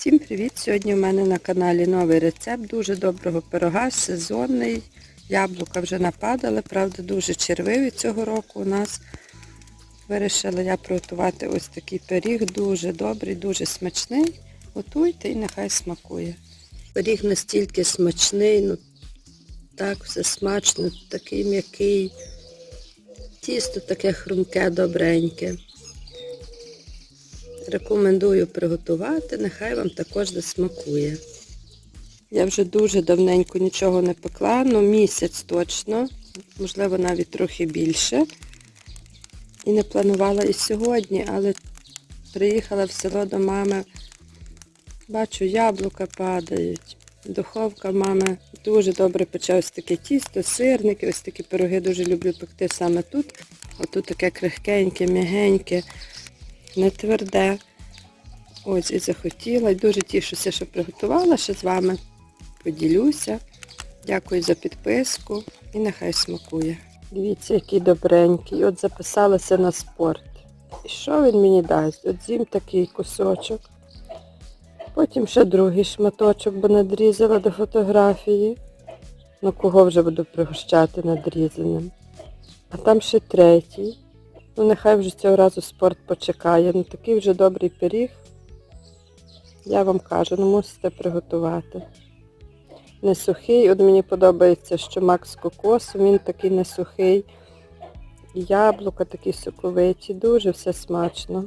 Всім привіт! Сьогодні у мене на каналі новий рецепт дуже доброго пирога, сезонний. Яблука вже нападали, правда, дуже червиві цього року у нас. Вирішила я приготувати ось такий пиріг, дуже добрий, дуже смачний. Готуйте і нехай смакує. Пиріг настільки смачний, ну так все смачно, такий м'який. Тісто таке хрумке, добреньке. Рекомендую приготувати, нехай вам також засмакує. Я вже дуже давненько нічого не пекла, ну місяць точно, можливо навіть трохи більше. І не планувала і сьогодні, але приїхала в село до мами. Бачу, яблука падають. Духовка мами дуже добре пече ось таке тісто, сирники, ось такі пироги дуже люблю пекти саме тут. Отут таке крихкеньке, м'ягеньке не тверде. Ось і захотіла. Дуже тішуся, що приготувала, що з вами поділюся. Дякую за підписку і нехай смакує. Дивіться, який добренький. От записалася на спорт. І що він мені дасть? От з'їм такий кусочок. Потім ще другий шматочок, бо надрізала до фотографії. Ну кого вже буду пригощати надрізаним. А там ще третій. Ну нехай вже цього разу спорт почекає. Ну такий вже добрий пиріг. Я вам кажу, ну мусите приготувати. Не сухий, от мені подобається, що мак з кокосом, він такий не сухий. Яблука такі соковиті, дуже все смачно.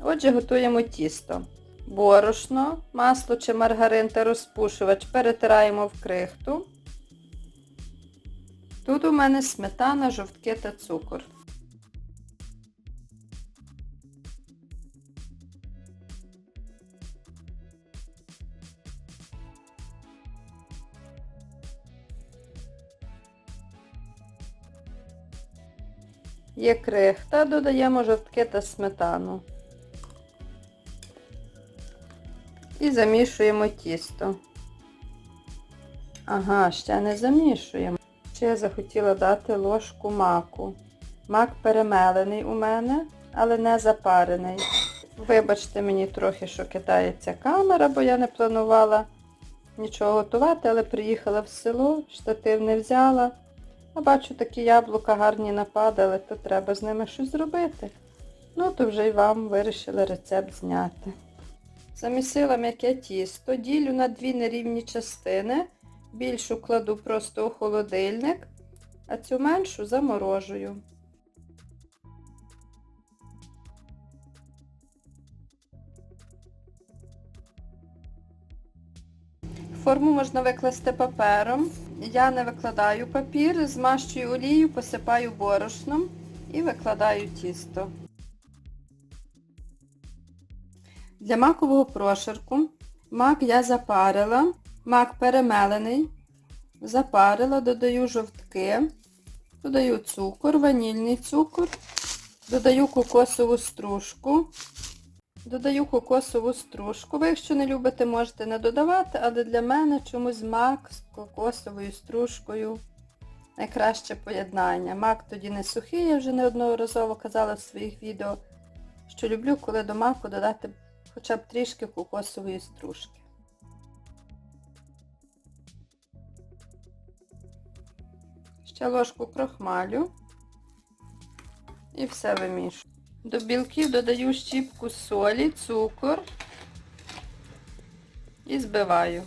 Отже, готуємо тісто. Борошно, масло чи маргарин та розпушувач перетираємо в крихту. Тут у мене сметана, жовтки та цукор. Є крихта, додаємо жовтки та сметану. І замішуємо тісто. Ага, ще не замішуємо. Ще я захотіла дати ложку маку. Мак перемелений у мене, але не запарений. Вибачте мені трохи, що кидається камера, бо я не планувала нічого готувати, але приїхала в село, штатив не взяла. А бачу, такі яблука гарні нападали, то треба з ними щось зробити. Ну, то вже й вам вирішила рецепт зняти. Замісила м'яке тісто, ділю на дві нерівні частини. Більшу кладу просто у холодильник, а цю меншу заморожую. Форму можна викласти папером. Я не викладаю папір, змащую олію, посипаю борошном і викладаю тісто. Для макового прошарку. Мак я запарила, мак перемелений, запарила, додаю жовтки, додаю цукор, ванільний цукор, додаю кокосову стружку, додаю кокосову стружку. Ви, якщо не любите, можете не додавати, але для мене чомусь мак з кокосовою стружкою найкраще поєднання. Мак тоді не сухий, я вже неодноразово казала в своїх відео, що люблю, коли до маку додати хоча б трішки кокосової стружки. Ще ложку крохмалю і все вимішую. До білків додаю щіпку солі, цукор і збиваю.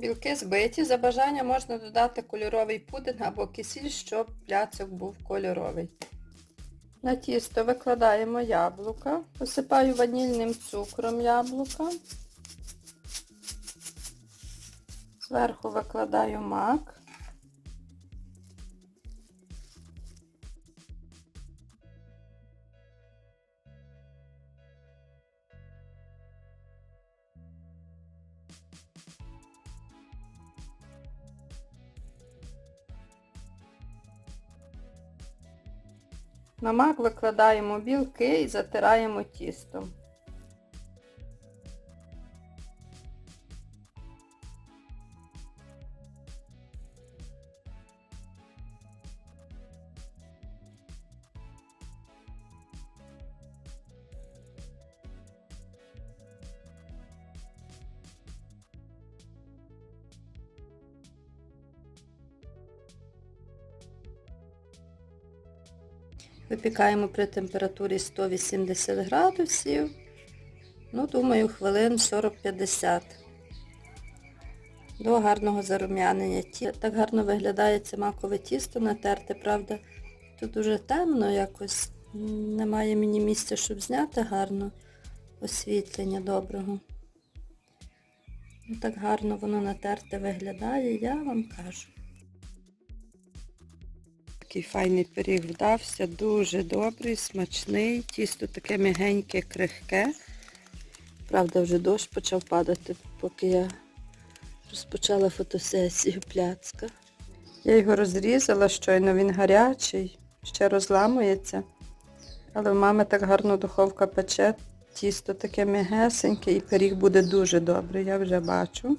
Білки збиті, за бажання можна додати кольоровий пудинг або кисіль, щоб пляцок був кольоровий. На тісто викладаємо яблука, посипаю ванільним цукром яблука. Зверху викладаю мак. На мак викладаємо білки і затираємо тістом. Випікаємо при температурі 180 градусів. Ну, думаю, хвилин 40-50. До гарного зарум'янення. Так гарно виглядає це макове тісто натерте, правда. Тут дуже темно якось. Немає мені місця, щоб зняти гарно освітлення доброго. Ну, так гарно воно натерте виглядає, я вам кажу. Такий файний пиріг вдався, дуже добрий, смачний, тісто таке м'ягеньке, крихке. Правда, вже дощ почав падати, поки я розпочала фотосесію пляцка. Я його розрізала щойно, він гарячий, ще розламується. Але в мами так гарно духовка пече, тісто таке м'ягесеньке і пиріг буде дуже добрий, я вже бачу.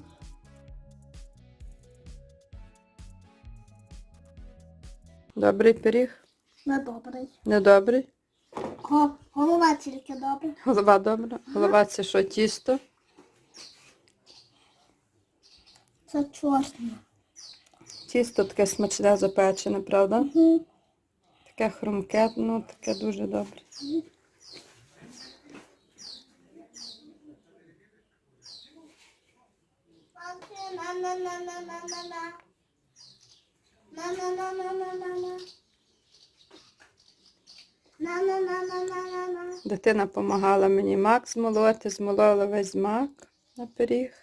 Добрий пиріг? Недобрий. Недобрий? Го- Голова тільки добре. Голова добра. Голова це що, тісто? Це чорне. Тісто таке смачне запечене, правда? Угу. Таке хрумке, ну таке дуже добре. Дитина допомагала мені мак змолоти, змолола весь мак на пиріг.